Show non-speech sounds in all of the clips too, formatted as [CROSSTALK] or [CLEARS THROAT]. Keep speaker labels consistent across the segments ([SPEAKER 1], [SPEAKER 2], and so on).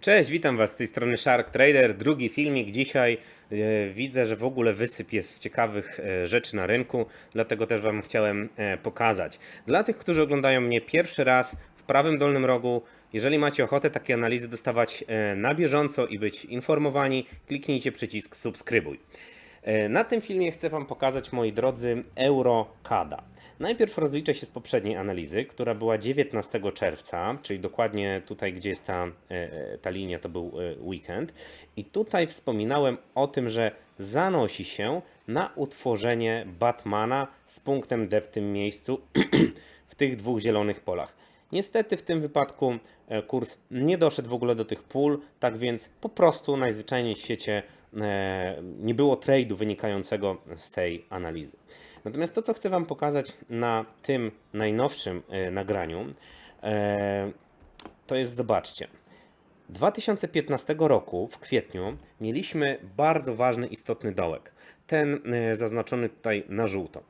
[SPEAKER 1] Cześć, witam Was z tej strony Shark Trader. Drugi filmik. Dzisiaj e, widzę, że w ogóle wysyp jest z ciekawych e, rzeczy na rynku, dlatego też Wam chciałem e, pokazać. Dla tych, którzy oglądają mnie pierwszy raz w prawym dolnym rogu, jeżeli macie ochotę takie analizy dostawać na bieżąco i być informowani, kliknijcie przycisk subskrybuj. Na tym filmie chcę Wam pokazać, moi drodzy, Eurocada. Najpierw rozliczę się z poprzedniej analizy, która była 19 czerwca, czyli dokładnie tutaj, gdzie jest ta, e, ta linia, to był e, weekend. I tutaj wspominałem o tym, że zanosi się na utworzenie Batmana z punktem D w tym miejscu, [CLEARS THROAT] w tych dwóch zielonych polach. Niestety w tym wypadku e, kurs nie doszedł w ogóle do tych pól, tak więc po prostu najzwyczajniej w świecie e, nie było trade'u wynikającego z tej analizy. Natomiast to, co chcę Wam pokazać na tym najnowszym e, nagraniu, e, to jest, zobaczcie, 2015 roku w kwietniu mieliśmy bardzo ważny, istotny dołek. Ten e, zaznaczony tutaj na żółto.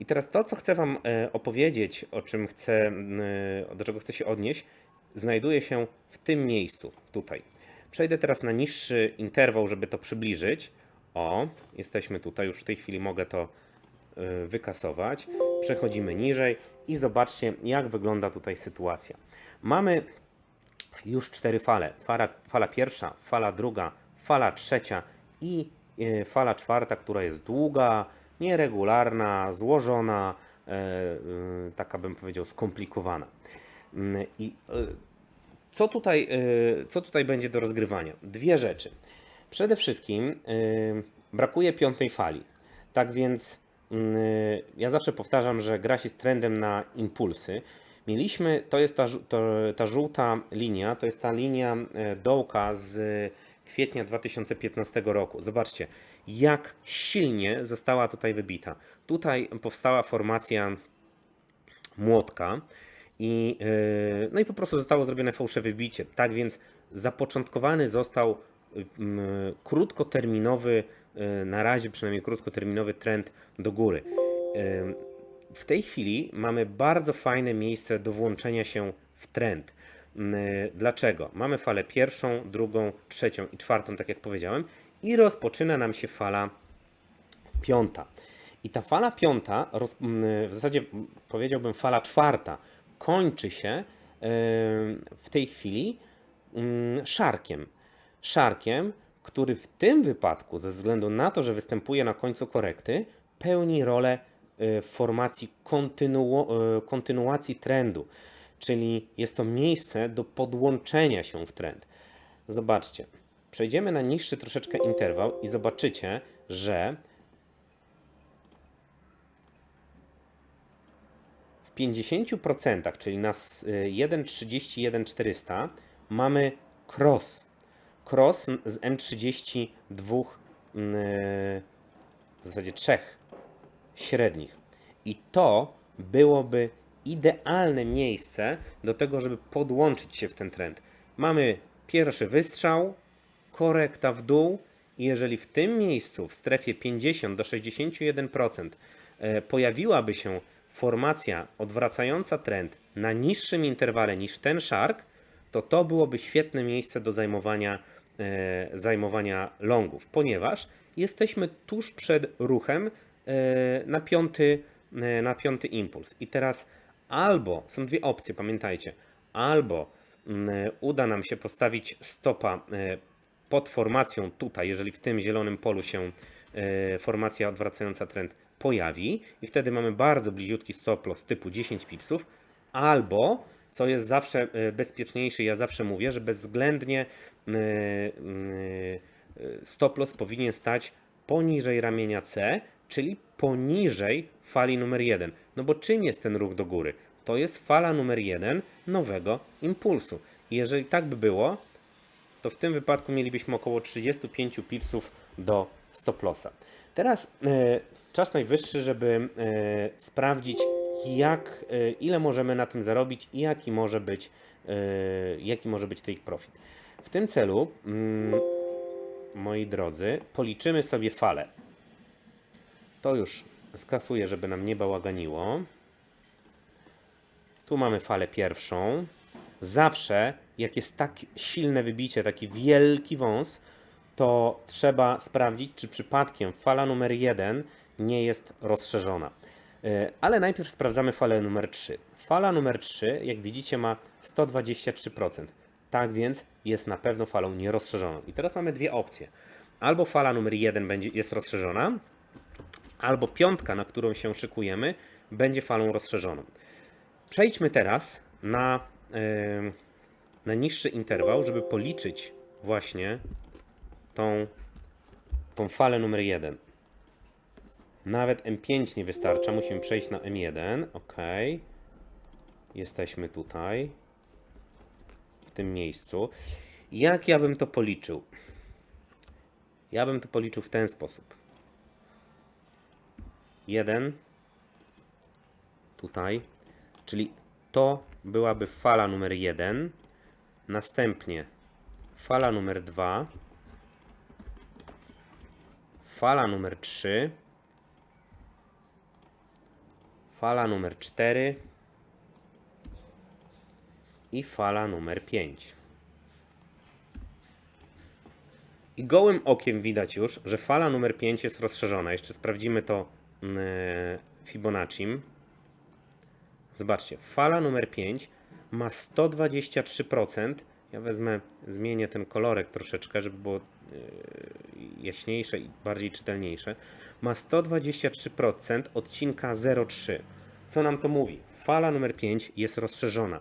[SPEAKER 1] I teraz to, co chcę Wam opowiedzieć, o czym chcę, do czego chcę się odnieść, znajduje się w tym miejscu, tutaj. Przejdę teraz na niższy interwał, żeby to przybliżyć. O, jesteśmy tutaj, już w tej chwili mogę to wykasować. Przechodzimy niżej i zobaczcie, jak wygląda tutaj sytuacja. Mamy już cztery fale. Fala, fala pierwsza, fala druga, fala trzecia i e, fala czwarta, która jest długa, nieregularna, złożona, e, e, taka bym powiedział skomplikowana. Mm, I e, co tutaj, co tutaj będzie do rozgrywania? Dwie rzeczy. Przede wszystkim brakuje piątej fali. Tak więc ja zawsze powtarzam, że gra się z trendem na impulsy. Mieliśmy, to jest ta, to, ta żółta linia, to jest ta linia e, dołka z kwietnia 2015 roku. Zobaczcie, jak silnie została tutaj wybita. Tutaj powstała formacja młotka i, yy, no i po prostu zostało zrobione fałszywe bicie. Tak więc zapoczątkowany został krótkoterminowy, na razie przynajmniej krótkoterminowy trend do góry. Ym, W tej chwili mamy bardzo fajne miejsce do włączenia się w trend. Ym, Dlaczego? Mamy falę pierwszą, drugą, trzecią i czwartą, tak jak powiedziałem, i rozpoczyna nam się fala piąta. I ta fala piąta, w zasadzie powiedziałbym fala czwarta, kończy się w tej chwili szarkiem. Szarkiem, który w tym wypadku, ze względu na to, że występuje na końcu korekty, pełni rolę w formacji kontynuo, e, kontynuacji trendu. Czyli jest to miejsce do podłączenia się w trend. Zobaczcie, przejdziemy na niższy troszeczkę interwał i zobaczycie, że w 50%, czyli na s- y, 1,31,400 mamy cross. Cross z M32 mm, w zasadzie trzech średnich. I to byłoby idealne miejsce do tego, żeby podłączyć się w ten trend. Mamy pierwszy wystrzał, korekta w dół i jeżeli w tym miejscu, w strefie 50 do 61% e, pojawiłaby się formacja odwracająca trend na niższym interwale niż ten shark, to to byłoby świetne miejsce do zajmowania, zajmowania longów, ponieważ jesteśmy tuż przed ruchem e, na piąty, e, na piąty impuls. I teraz albo, są dwie opcje, pamiętajcie, albo mm, uda nam się postawić stopa e, pod formacją tutaj, jeżeli w tym zielonym polu się e, formacja odwracająca trend pojawi i wtedy mamy bardzo bliziutki stop loss typu 10 pipsów, albo co jest zawsze e, bezpieczniejsze, ja zawsze mówię, że bezwzględnie e, e, stop loss powinien stać poniżej ramienia C, czyli poniżej fali numer 1. No bo czym jest ten ruch do góry? To jest fala numer 1 nowego impulsu. Jeżeli tak by było, to w tym wypadku mielibyśmy około 35 pipsów do stop lossa. Teraz e, czas najwyższy, żeby e, sprawdzić, jak, e, ile możemy na tym zarobić i jaki może być, e, jaki może być take profit. W tym celu, mm, moi drodzy, policzymy sobie fale. To już skasuję, żeby nam nie bałaganiło. Tu mamy falę pierwszą. zawsze jak jest tak silne wybicie, taki wielki wąs, to trzeba sprawdzić, czy przypadkiem fala numer 1 nie jest rozszerzona. E, Ale najpierw sprawdzamy falę numer 3. Fala numer 3, jak widzicie, ma 123%. Tak więc jest na pewno falą nierozszerzoną. I teraz mamy dwie opcje. Albo fala numer 1 będzie, jest rozszerzona, albo piątka, na którą się szykujemy, będzie falą rozszerzoną. Przejdźmy teraz na, em, na niższy interwał, żeby policzyć właśnie tą, tą falę numer 1. Nawet M5 nie wystarcza, musimy przejść na M1. Ok. Jesteśmy tutaj, w tym miejscu. Jak ja bym to policzył? Ja bym to policzył w ten sposób. 1 tutaj, czyli to byłaby fala numer 1, następnie fala numer 2, fala numer 3, fala numer 4 i fala numer 5. I gołym okiem widać już, że fala numer 5 jest rozszerzona. Jeszcze sprawdzimy to mm, Fibonacci. Zobaczcie, fala numer 5 ma 123%. Ja wezmę, zmienię ten kolorek troszeczkę, żeby było e, jaśniejsze i bardziej czytelniejsze. Ma 123% odcinka 0,3. Co nam to mówi? Fala numer 5 jest rozszerzona.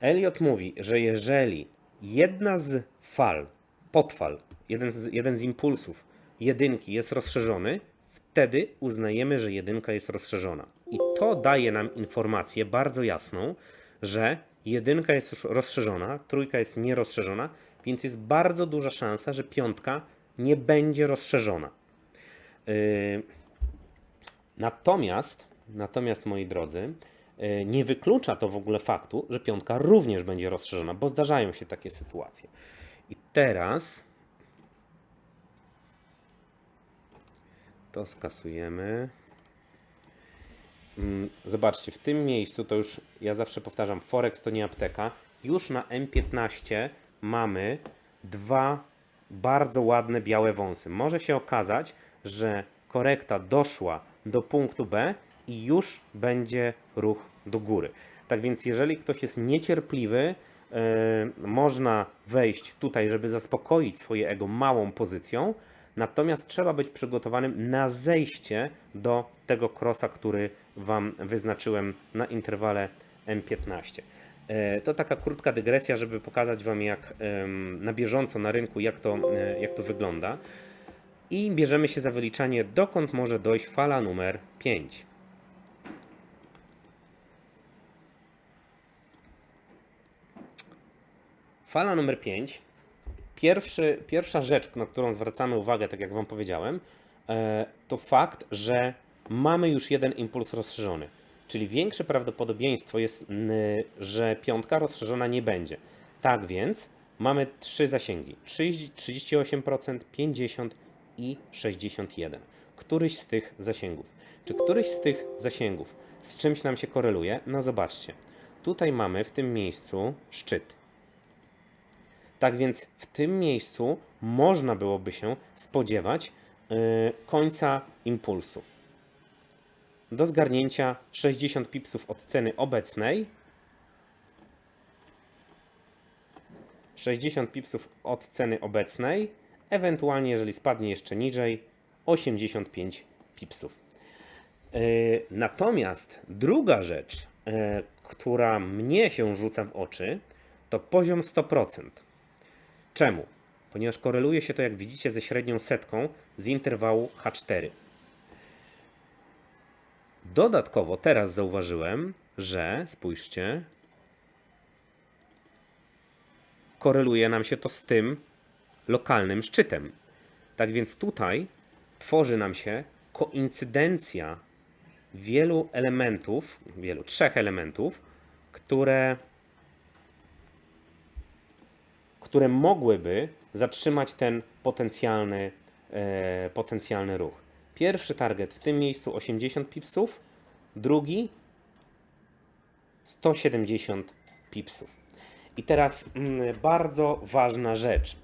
[SPEAKER 1] Elliot mówi, że jeżeli jedna z fal, podfal, jeden z, jeden z impulsów jedynki jest rozszerzony, wtedy uznajemy, że jedynka jest rozszerzona. I to daje nam informację bardzo jasną, że jedynka jest już rozszerzona, trójka jest nierozszerzona, więc jest bardzo duża szansa, że piątka nie będzie rozszerzona. Yy, Natomiast, natomiast moi drodzy, yy, nie wyklucza to w ogóle faktu, że piątka również będzie rozszerzona, bo zdarzają się takie sytuacje. I teraz to skasujemy. Mm, Zobaczcie, w tym miejscu to już ja zawsze powtarzam, Forex to nie apteka. Już na M15 mamy dwa bardzo ładne białe wąsy. Może się okazać, że korekta doszła do punktu B i już będzie ruch do góry. Tak więc, jeżeli ktoś jest niecierpliwy, yy, można wejść tutaj, żeby zaspokoić swoje ego małą pozycją. Natomiast trzeba być przygotowanym na zejście do tego krosa, który Wam wyznaczyłem na interwale M15. E, To taka krótka dygresja, żeby pokazać Wam jak na bieżąco na rynku, jak to, e, jak to wygląda. I bierzemy się za wyliczanie, dokąd może dojść fala numer 5. Fala numer 5. Pierwszy, pierwsza rzecz, na którą zwracamy uwagę, tak jak Wam powiedziałem, e, to fakt, że mamy już jeden impuls rozszerzony. Czyli większe prawdopodobieństwo jest, że piątka rozszerzona nie będzie. Tak więc mamy trzy zasięgi: 30, 38%, 50% i 61%. Któryś z tych zasięgów. Czy któryś z tych zasięgów z czymś nam się koreluje? No zobaczcie. Tutaj mamy w tym miejscu szczyt. Tak więc w tym miejscu można byłoby się spodziewać yy, końca impulsu. Do zgarnięcia 60 pipsów od ceny obecnej. 60 pipsów od ceny obecnej, ewentualnie jeżeli spadnie jeszcze niżej 85 pipsów. Yy, Natomiast druga rzecz, yy, która mnie się rzuca w oczy, to poziom 100%. Czemu? Ponieważ koreluje się to, jak widzicie, ze średnią setką z interwału H4. Dodatkowo teraz zauważyłem, że spójrzcie, koreluje nam się to z tym lokalnym szczytem. Tak więc tutaj tworzy nam się koincydencja wielu elementów, wielu, trzech elementów, które które mogłyby zatrzymać ten potencjalny, e, potencjalny ruch. Pierwszy target w tym miejscu 80 pipsów, drugi 170 pipsów. I teraz mm, bardzo ważna rzecz,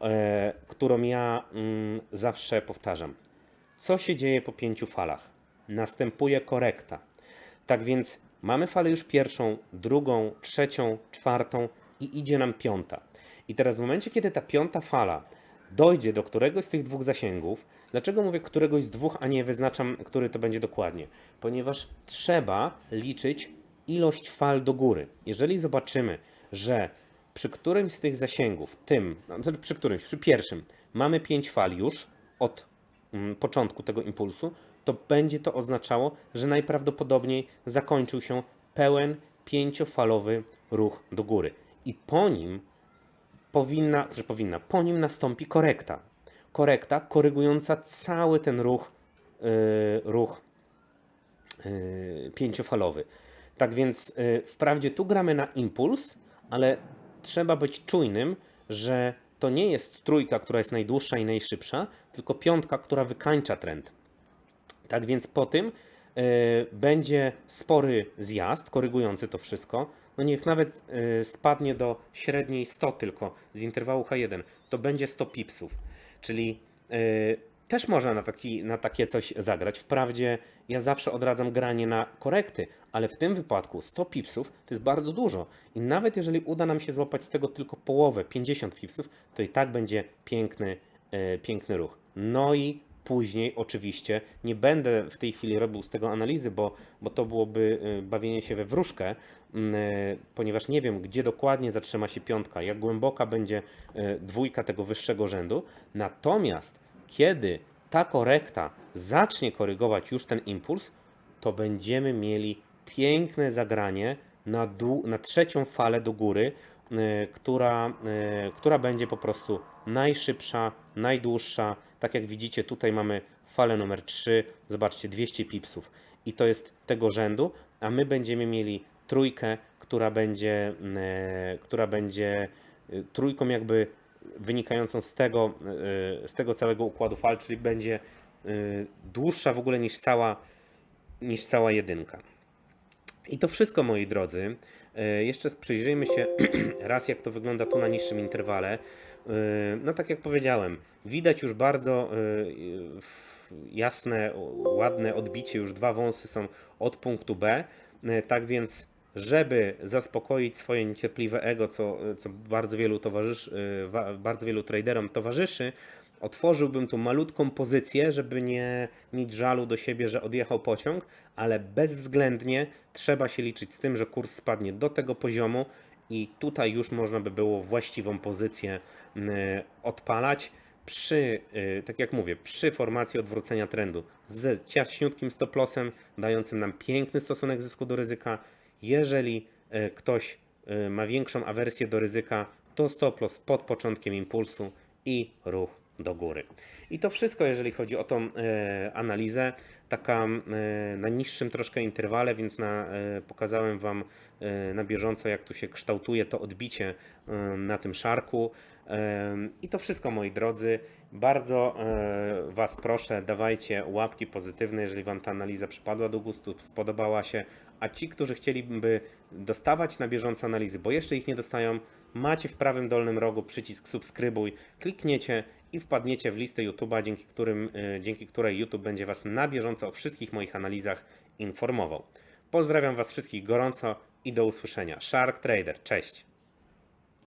[SPEAKER 1] e, którą ja mm, zawsze powtarzam. Co się dzieje po pięciu falach? Następuje korekta. Tak więc mamy falę już pierwszą, drugą, trzecią, czwartą i idzie nam piąta. I teraz w momencie, kiedy ta piąta fala dojdzie do któregoś z tych dwóch zasięgów, dlaczego mówię któregoś z dwóch, a nie wyznaczam, który to będzie dokładnie? Ponieważ trzeba liczyć ilość fal do góry. Jeżeli zobaczymy, że przy którymś z tych zasięgów, tym, znaczy przy którymś, przy pierwszym, mamy pięć fal już od mm, początku tego impulsu, to będzie to oznaczało, że najprawdopodobniej zakończył się pełen pięciofalowy ruch do góry. I po nim powinna, czy powinna, po nim nastąpi korekta. Korekta korygująca cały ten ruch, yy, ruch yy, pięciofalowy. Tak więc yy, wprawdzie tu gramy na impuls, ale trzeba być czujnym, że to nie jest trójka, która jest najdłuższa i najszybsza, tylko piątka, która wykańcza trend. Tak więc po tym y, będzie spory zjazd korygujący to wszystko. No niech nawet y, spadnie do średniej 100 tylko z interwału H1, to będzie 100 pipsów. Czyli y, też można na, taki, na takie coś zagrać. Wprawdzie ja zawsze odradzam granie na korekty, ale w tym wypadku 100 pipsów to jest bardzo dużo. I nawet jeżeli uda nam się złapać z tego tylko połowę, 50 pipsów, to i tak będzie piękny, y, piękny ruch. No i Później oczywiście nie będę w tej chwili robił z tego analizy, bo, bo to byłoby y, bawienie się we wróżkę, y, ponieważ nie wiem, gdzie dokładnie zatrzyma się piątka, jak głęboka będzie y, dwójka tego wyższego rzędu. Natomiast kiedy ta korekta zacznie korygować już ten impuls, to będziemy mieli piękne zagranie na, dół, na trzecią falę do góry, która, która będzie po prostu najszybsza, najdłuższa. Tak jak widzicie, tutaj mamy falę numer 3, zobaczcie, 200 pipsów. I to jest tego rzędu, a my będziemy mieli trójkę, która będzie, e, która będzie e, trójką jakby wynikającą z tego, e, z tego całego układu fal, czyli będzie dłuższa w ogóle niż cała, niż cała jedynka. I to wszystko, moi drodzy. Jeszcze przyjrzyjmy się [CLEARS THROAT] raz, jak to wygląda tu na niższym interwale. No tak jak powiedziałem, widać już bardzo jasne, ładne odbicie, już dwa wąsy są od punktu B. Tak więc, żeby zaspokoić swoje niecierpliwe ego, co, co bardzo wielu towarzyszy, bardzo wielu traderom towarzyszy, otworzyłbym tu malutką pozycję, żeby nie mieć żalu do siebie, że odjechał pociąg, ale bezwzględnie trzeba się liczyć z tym, że kurs spadnie do tego poziomu, i tutaj już można by było właściwą pozycję odpalać przy, y, tak jak mówię, przy formacji odwrócenia trendu z ciaśniutkim stop lossem, dającym nam piękny stosunek zysku do ryzyka. Jeżeli y, ktoś y, ma większą awersję do ryzyka, to stop loss pod początkiem impulsu i ruch do góry. I to wszystko, jeżeli chodzi o tą analizę taka e, na niższym troszkę interwale, więc na, e, pokazałem Wam e, na bieżąco, jak tu się kształtuje to odbicie na tym szarku. I to wszystko, moi drodzy. Bardzo Was proszę, dawajcie łapki pozytywne, jeżeli Wam ta analiza przypadła do gustu, spodobała się. A ci, którzy chcieliby dostawać na bieżąco analizy, bo jeszcze ich nie dostają, macie w prawym dolnym rogu przycisk subskrybuj, klikniecie i wpadniecie w listę YouTube'a, dzięki, którym, e, dzięki której YouTube będzie Was na bieżąco o wszystkich moich analizach informował. Pozdrawiam Was wszystkich gorąco i do usłyszenia. Shark Trader, cześć!